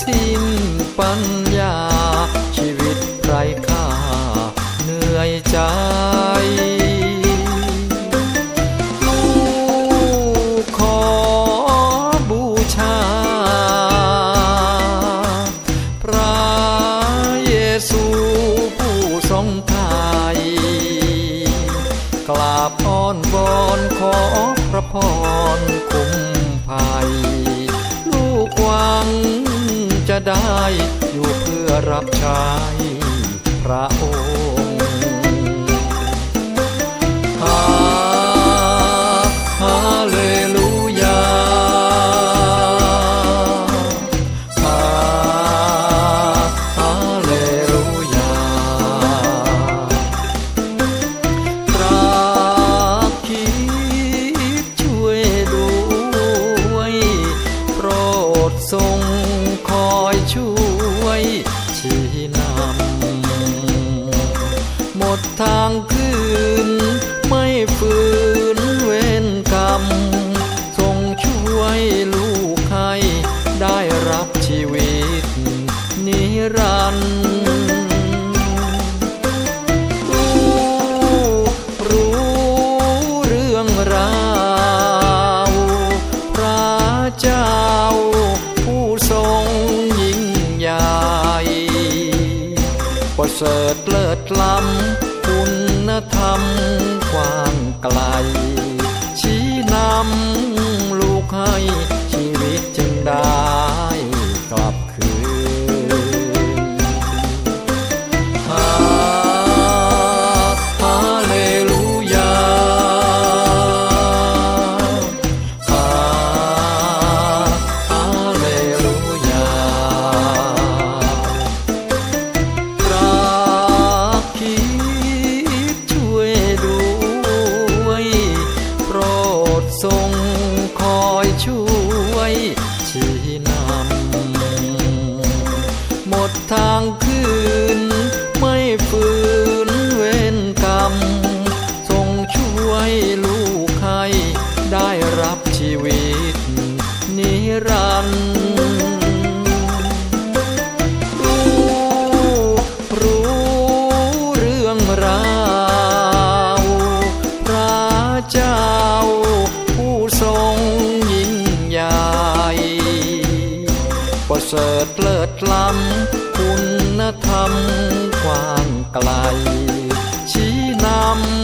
สิ้นปัญญา ชีวิตไร้ค่า รับใช้พระองค์ ดทางคืน ไม่ฝืนเวรกรรม ทรงช่วยลูกให้ได้รับชีวิต นิรันดร์รู้เรื่องราวพระเจ้าผู้ทรงยิ่งใหญ่ประเสริฐเลิศล้ำ ณธรรมกว้างไกล ชี้นำลูกให้ รันดร์ลูกรู้เรื่องราวพระเจ้าผู้ทรงยิ่งใหญ่ประเสริฐเลิศล้ำคุณธรรมกว้างไกลชี้นำ